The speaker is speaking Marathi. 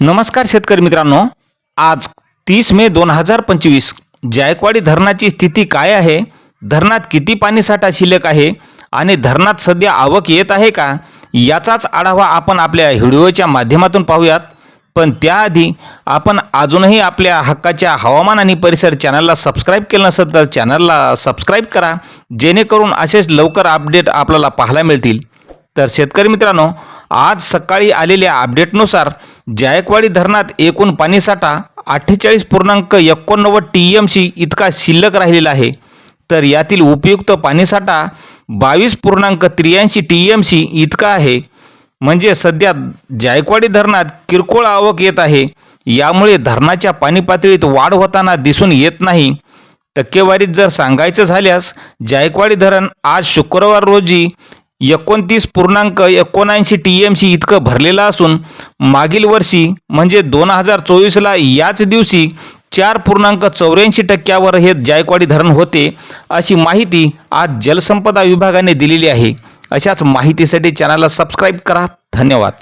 नमस्कार शेतकरी मित्रांनो. आज तीस मे दोन हजार पंचवीस. जायकवाडी धरणाची स्थिती काय आहे? धरणात किती पाणीसाठा शिल्लक आहे? आणि धरणात सध्या आवक येत आहे का? याचाच आढावा आपण आपल्या व्हिडिओच्या माध्यमातून पाहूयात. पण त्याआधी आपण अजूनही आपल्या हक्काच्या हवामान आणि परिसर चॅनलला सबस्क्राईब केलं नसेल तर चॅनलला सबस्क्राईब करा. जेणेकरून असेच लवकर अपडेट आपल्याला पाहायला मिळतील. तर शेतकरी मित्रांनो आज सकाळी आलेल्या अपडेटनुसार जायकवाडी धरणात एकूण पाणीसाठा अठ्ठेचाळीस पूर्णांक एकोणनव्वद टी एम सी इतका शिल्लक राहिलेला आहे. तर यातील उपयुक्त पाणीसाठा बावीस पूर्णांक त्र्याऐंशी टी एम सी इतका आहे. म्हणजे सध्या जायकवाडी धरणात किरकोळ आवक येत आहे. यामुळे धरणाच्या पाणी पातळीत वाढ होताना दिसून येत नाही. टक्केवारीत जर सांगायचं झाल्यास जायकवाडी धरण आज शुक्रवार रोजी एकोणतीस पूर्णांक एकोणऐंशी टी एम सी इतकं भरलेलं असून मागील वर्षी म्हणजे दोन हजार चोवीसला याच दिवशी चार पूर्णांक चौऱ्याऐंशी टक्क्यावर हे जायकवाडी धरण होते अशी माहिती आज जलसंपदा विभागाने दिलेली आहे. अशाच माहितीसाठी चॅनलला सबस्क्राईब करा. धन्यवाद.